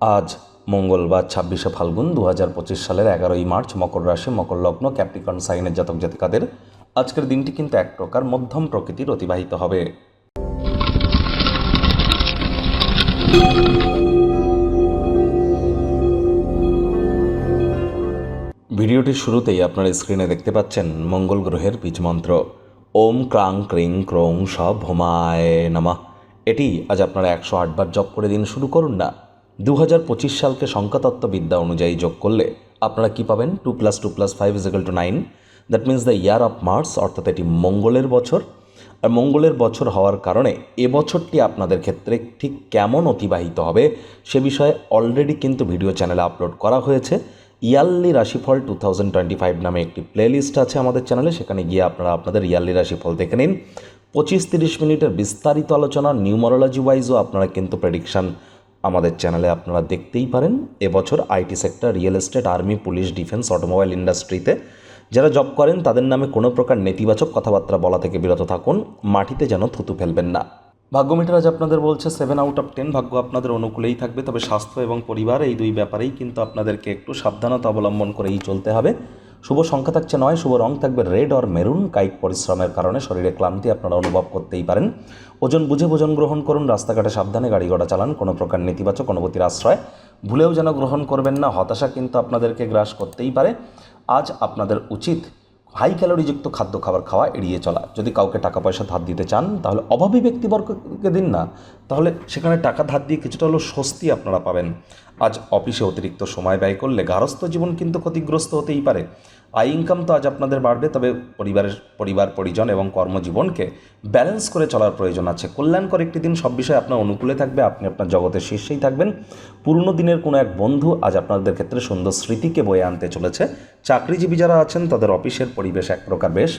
আজ মঙ্গলবার ছাব্বিশে ফাল্গুন দু হাজার পঁচিশ সালের এগারোই মার্চ মকর রাশি, মকর লগ্ন, ক্যাপ্রিকন, সাইনের জাতক জাতিকাদের আজকের দিনটি কিন্তু এক প্রকার মধ্যম প্রকৃতির অতিবাহিত হবে। ভিডিওটির শুরুতেই আপনারা স্ক্রিনে দেখতে পাচ্ছেন মঙ্গল গ্রহের বীজ মন্ত্র। ওম ক্রাং ক্রিং ক্রৌং স ভোমায় নমঃ। এটি আজ আপনারা একশো আটবার জপ করে দিন শুরু করুন না। দু হাজার পঁচিশ সালকে সংখ্যাতত্ত্ববিদ্যা অনুযায়ী যোগ করলে আপনারা কি পাবেন? Two plus two plus five is equal to nine that means the year of Mars অর্থাৎ এটি মঙ্গলের বছর। আর মঙ্গলের বছর হওয়ার কারণে এ বছরটি আপনাদের ক্ষেত্রে ঠিক কেমন অতিবাহিত হবে সে বিষয়ে অলরেডি কিন্তু ভিডিও চ্যানেলে আপলোড করা হয়েছে। ইয়ারলি রাশিফল টু থাউজেন্ড টোয়েন্টি ফাইভ নামে একটি প্লেলিস্ট আছে আমাদের চ্যানেলে সেখানে গিয়ে আপনারা আপনাদের ইয়ারলি রাশিফল দেখে নিন। পঁচিশ তিরিশ মিনিটের বিস্তারিত আলোচনা নিউমারোলজি ওয়াইজও আপনারা কিন্তু প্রেডিকশান আমাদের চ্যানেলে আপনারা দেখতেই পারেন, এবছর IT sector, real estate, army, police, defence, automobile ইন্ডাস্ট্রিতে। যারা জব করেন, তাদের নামে কোনো প্রকার নেতিবাচক কথাবার্তা বলা থেকে বিরত থাকুন, মাটিতে যেন থুতু ফেলবেন না। ভাগ্য মিটার আজ আপনাদের বলছে সেভেন আউট অফ টেন ভাগ্য আপনাদের অনুকূলেই থাকবে, তবে স্বাস্থ্য এবং পরিবার এই দুই ব্যাপারেই কিন্তু আপনাদেরকে একটু সাবধানতা অবলম্বন করেই চলতে হবে। শুভ সংখ্যা থাকছে নয়, শুভ রং থাকবে রেড অর মেরুন। কায়িক পরিশ্রমের কারণে শরীরে ক্লান্তি আপনারা অনুভব করতেই পারেন। ওজন বুঝে ভোজন গ্রহণ করুন, রাস্তাঘাটে সাবধানে গাড়ি ঘোড়া চালান, কোনো প্রকার নেতিবাচক অনুভূতির আশ্রয়। ভুলেও যেন গ্রহণ করবেন না, হতাশা কিন্তু আপনাদেরকে গ্রাস করতেই পারে। আজ আপনাদের উচিত হাই ক্যালোরিযুক্ত খাদ্য খাবার খাওয়া এড়িয়ে চলা। যদি কাউকে টাকা পয়সা ধার দিতে চান, তাহলে অভাবী ব্যক্তিবর্গকে দিন না। তাহলে সেখানে টাকা ধার দিয়ে কিছুটা হলেও স্বস্তি আপনারা পাবেন। আজ অফিসে অতিরিক্ত সময় ব্যয় করলে গারস্থ জীবন কিন্তু ক্ষতিগ্রস্ত হতেই পারে। আয় ইনকাম তো আজ আপনাদের বাড়বে, তবে পরিবারের, পরিবার, পরিজন এবং কর্মজীবনকে ব্যালেন্স করে চলার প্রয়োজন আছে। কল্যাণকর একটি দিন সব বিষয়ে আপনার অনুকূলে থাকবে, আপনি আপনার জগতের শীর্ষেই থাকবেন। পুরনো দিনের কোনো এক বন্ধু আজ আপনাদের ক্ষেত্রে সুন্দর স্মৃতিকে বয়ে আনতে চলেছে। চাকরিজীবী যারা আছেন, তাদের অফিসের পরিবেশ এক প্রকার বেশ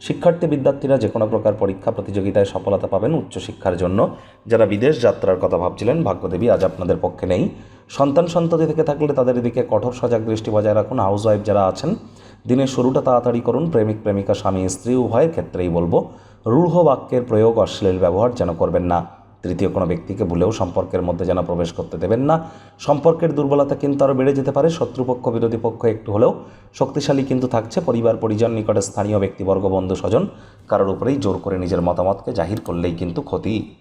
শিক্ষার্থী বিদ্যার্থীরা যে কোনো প্রকার পরীক্ষা প্রতিযোগিতায় সফলতা পাবেন উচ্চশিক্ষার জন্য। যারা বিদেশ যাত্রার কথা ভাবছিলেন, ভাগ্যদেবী আজ আপনাদের পক্ষে নেই। সন্তান সন্ততি থেকে থাকলে তাদের এদিকে কঠোর সজাগ দৃষ্টি বজায় রাখুন। হাউস ওয়াইফ যারা আছেন, দিনের শুরুটা তাড়াতাড়ি করুন। প্রেমিক, প্রেমিকা, স্বামী, স্ত্রী, উভয়ের ক্ষেত্রেই বলব, রূঢ় বাক্যের প্রয়োগ অশ্লীল ব্যবহার যেন করবেন না। তৃতীয় কোনো ব্যক্তিকে ভুলেও সম্পর্কের মধ্যে যেন প্রবেশ করতে দেবেন না। সম্পর্কের দুর্বলতা কিন্তু আরও বেড়ে যেতে পারে। শত্রুপক্ষ, বিরোধী পক্ষ একটু হলেও শক্তিশালী কিন্তু থাকছে। পরিবার, পরিজন নিকটে স্থানীয় ব্যক্তিবর্গ, বন্ধু, স্বজন কারোর উপরেই জোর করে নিজের মতামতকে জাহির করলেই কিন্তু ক্ষতি।